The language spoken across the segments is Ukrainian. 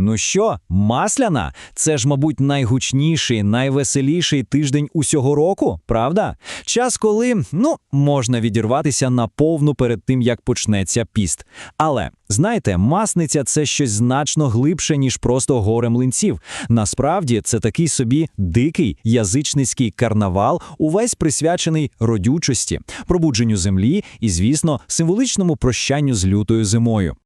Ну що, масляна? Це ж, мабуть, найгучніший, найвеселіший тиждень усього року, правда? Час, коли ну можна відірватися наповну перед тим, як почнеться піст. Але знаєте, масниця це щось значно глибше, ніж просто горе млинців. Насправді це такий собі дикий язичницький карнавал, увесь присвячений родючості, пробудженню землі і, звісно, символичному прощанню з лютою зимою.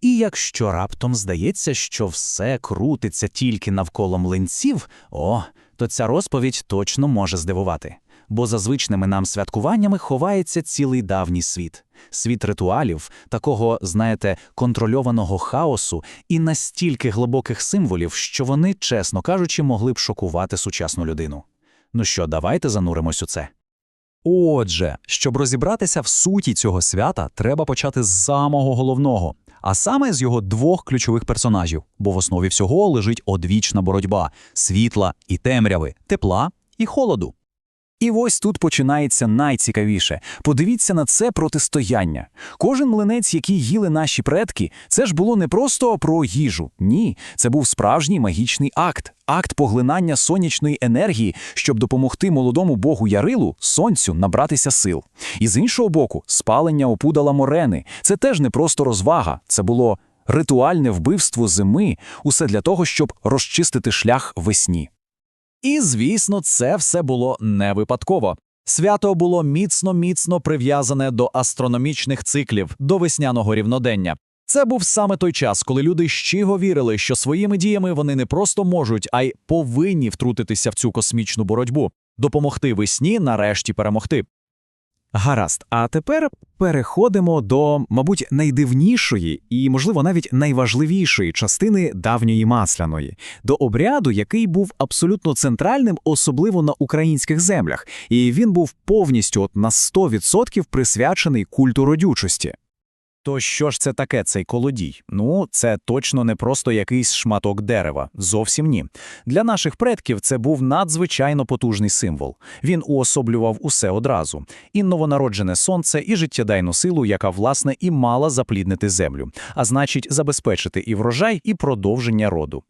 І якщо раптом здається, що все крутиться тільки навколо млинців, о, то ця розповідь точно може здивувати. Бо за звичними нам святкуваннями ховається цілий давній світ. Світ ритуалів, такого, знаєте, контрольованого хаосу і настільки глибоких символів, що вони, чесно кажучи, могли б шокувати сучасну людину. Ну що, давайте зануримось у це. Отже, щоб розібратися в суті цього свята, треба почати з самого головного, а саме з його двох ключових персонажів, бо в основі всього лежить одвічна боротьба світла і темряви, тепла і холоду. І ось тут починається найцікавіше. Подивіться на це протистояння. Кожен млинець, який їли наші предки, це ж було не просто про їжу. Ні, це був справжній магічний акт, акт поглинання сонячної енергії, щоб допомогти молодому богу Ярилу, сонцю, набратися сил. І з іншого боку, спалення опудала морени. Це теж не просто розвага, це було ритуальне вбивство зими, усе для того, щоб розчистити шлях весні. І, звісно, це все було не випадково. Свято було міцно-міцно прив'язане до астрономічних циклів, до весняного рівнодення. Це був саме той час, коли люди щиго вірили, що своїми діями вони не просто можуть, а й повинні втрутитися в цю космічну боротьбу, допомогти весні нарешті перемогти. Гаразд, а тепер переходимо до, мабуть, найдивнішої і, можливо, навіть найважливішої частини давньої масляної, до обряду, який був абсолютно центральним, особливо на українських землях, і він був повністю от на 100% присвячений культу родючості. То що ж це таке, цей колодій? Ну, це точно не просто якийсь шматок дерева. Зовсім ні. Для наших предків це був надзвичайно потужний символ. Він уособлював усе одразу: і новонароджене сонце, і життєдайну силу, яка, власне, і мала запліднити землю, а значить, забезпечити і врожай, і продовження роду.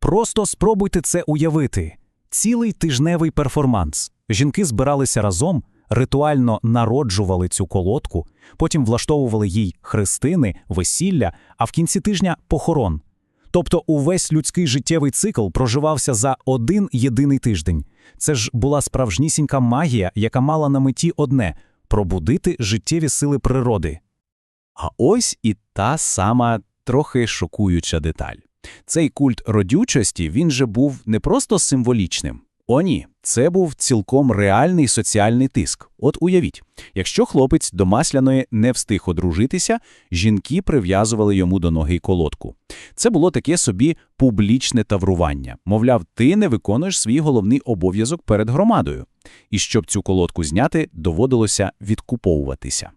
Просто спробуйте це уявити. Цілий тижневий перформанс. Жінки збиралися разом, ритуально народжували цю колодку, потім влаштовували їй хрестини, весілля, а в кінці тижня похорон. Тобто увесь людський життєвий цикл проживався за один єдиний тиждень. Це ж була справжнісінька магія, яка мала на меті одне пробудити життєві сили природи. А ось і та сама трохи шокуюча деталь. Цей культ родючості він же був не просто символічним. О, ні, це був цілком реальний соціальний тиск. От уявіть, якщо хлопець до масляної не встиг одружитися, жінки прив'язували йому до ноги колодку. Це було таке собі публічне таврування. Мовляв, ти не виконуєш свій головний обов'язок перед громадою. І щоб цю колодку зняти, доводилося відкуповуватися.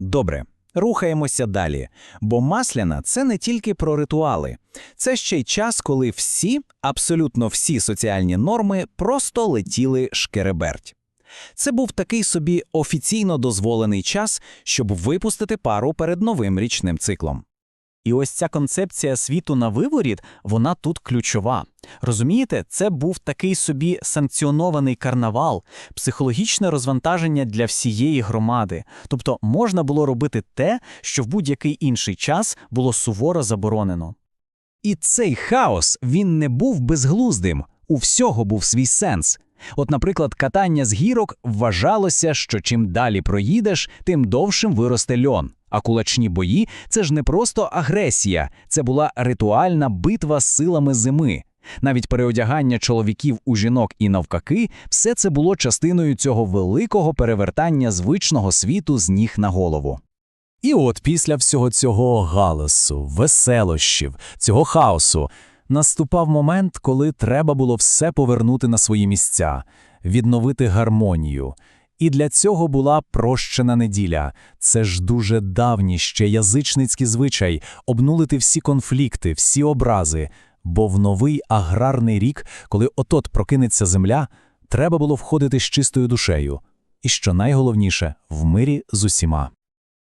Добре, рухаємося далі. Бо масляна це не тільки про ритуали, це ще й час, коли всі, абсолютно всі соціальні норми просто летіли шкереберть. Це був такий собі офіційно дозволений час, щоб випустити пару перед новим річним циклом. І ось ця концепція світу на виворіт, вона тут ключова. Розумієте, це був такий собі санкціонований карнавал, психологічне розвантаження для всієї громади. Тобто можна було робити те, що в будь-який інший час було суворо заборонено. І цей хаос він не був безглуздим, у всього був свій сенс. От, наприклад, катання з гірок вважалося, що чим далі проїдеш, тим довшим виросте льон. А кулачні бої це ж не просто агресія, це була ритуальна битва з силами зими. Навіть переодягання чоловіків у жінок і навкаки, все це було частиною цього великого перевертання звичного світу з ніг на голову. І от після всього цього галасу, веселощів, цього хаосу, наступав момент, коли треба було все повернути на свої місця, відновити гармонію. І для цього була прощена неділя. Це ж дуже давній ще язичницький звичай обнулити всі конфлікти, всі образи. Бо в новий аграрний рік, коли отот прокинеться земля, треба було входити з чистою душею. І що найголовніше, в мирі з усіма.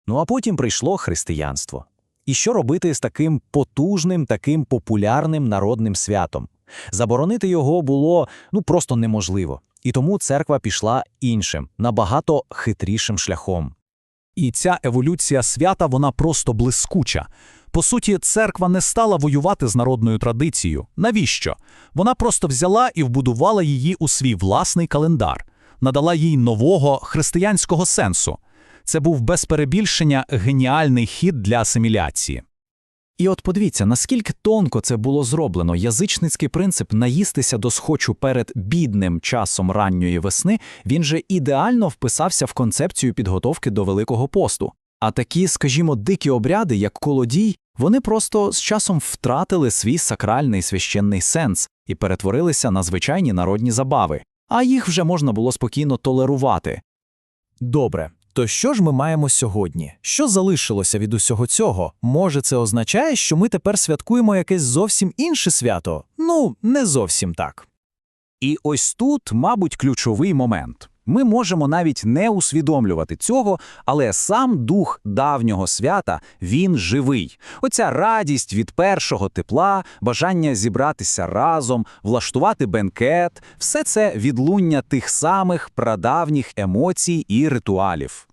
Ну а потім прийшло християнство. І що робити з таким потужним, таким популярним народним святом? Заборонити його було ну просто неможливо. І тому церква пішла іншим, набагато хитрішим шляхом. І ця еволюція свята вона просто блискуча. По суті, церква не стала воювати з народною традицією. Навіщо? Вона просто взяла і вбудувала її у свій власний календар, надала їй нового християнського сенсу. Це був без перебільшення геніальний хід для асиміляції. І от подивіться, наскільки тонко це було зроблено. Язичницький принцип наїстися до схочу перед бідним часом ранньої весни, він же ідеально вписався в концепцію підготовки до Великого посту. А такі, скажімо, дикі обряди, як колодій, вони просто з часом втратили свій сакральний священний сенс і перетворилися на звичайні народні забави, а їх вже можна було спокійно толерувати. Добре, то що ж ми маємо сьогодні? Що залишилося від усього цього? Може, це означає, що ми тепер святкуємо якесь зовсім інше свято? Ну, не зовсім так. І ось тут, мабуть, ключовий момент. Ми можемо навіть не усвідомлювати цього, але сам дух давнього свята, він живий. Оця радість від першого тепла, бажання зібратися разом, влаштувати бенкет – все це відлуння тих самих прадавніх емоцій і ритуалів.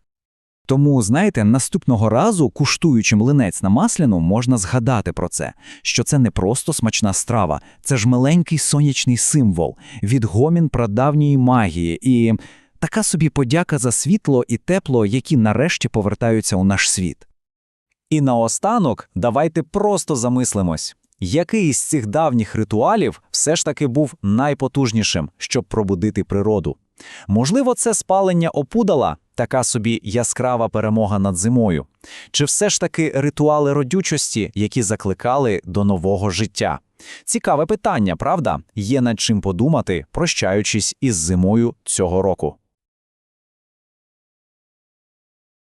Тому, знаєте, наступного разу, куштуючи млинець на масляну, можна згадати про це, що це не просто смачна страва, це ж миленький сонячний символ, відгомін прадавньої магії і така собі подяка за світло і тепло, які нарешті повертаються у наш світ. І наостанок давайте просто замислимось. Який із цих давніх ритуалів все ж таки був найпотужнішим, щоб пробудити природу? Можливо, це спалення опудала, така собі яскрава перемога над зимою? Чи все ж таки ритуали родючості, які закликали до нового життя? Цікаве питання, правда? Є над чим подумати, прощаючись із зимою цього року.